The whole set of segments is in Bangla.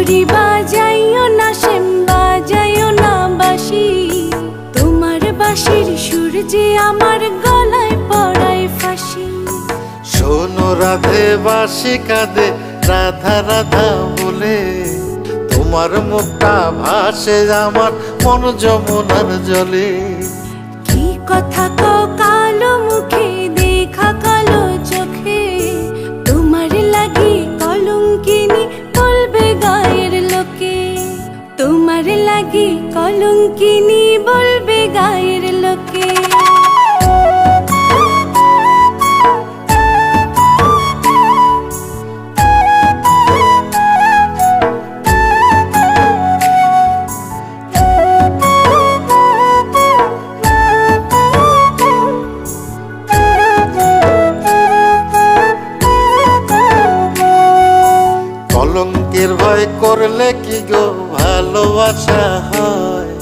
বাঁশরি বাজাইও না শ্যাম বাজাইও না বাসি তোমার বাঁশির সুর যে আমার গলায় পড়ায় ফাঁসি। শোনো রাধে বাঁশি কাঁদে রাধা রাধা বলে। তোমার মুখটা ভাসে আমার মন যমুনার জলে। কি কথা কালো মুখে তোমার লাগি কলঙ্কিনী বলবে গায়ের লোকে কলঙ্কের ভয় করলে কি গো ভালোবাসা হয়?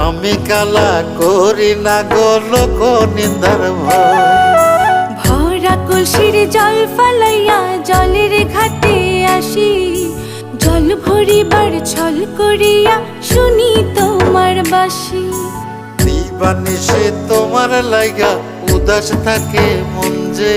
আমি কালা করি না গো লোক নিন্দার ভয়। ভরা কলসির জল ফালাইয়া জলের ঘাটে আসি। জল ভরিবার ছল করিয়া শুনি তোমার বাসি। দিবানিসে তোমার লাগা উদাস থাকে মন যে।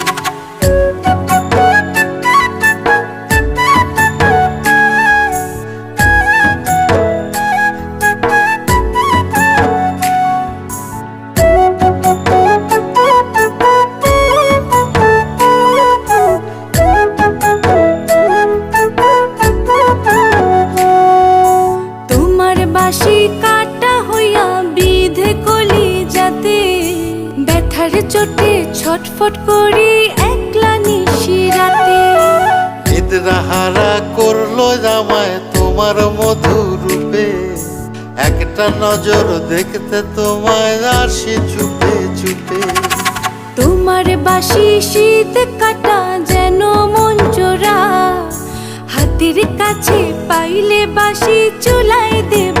চোটে ছটফট করি একলা নিশি রাতে। নিদ্রাহারা করল জামায় তোমার মধুর রূপে। একটা নজর দেখতে তোমায় আসি চুপে চুপে তোমার বাসি শীত কাটা যেন মন চোরা হাতের কাছে পাইলে বাসি চুলাই দেব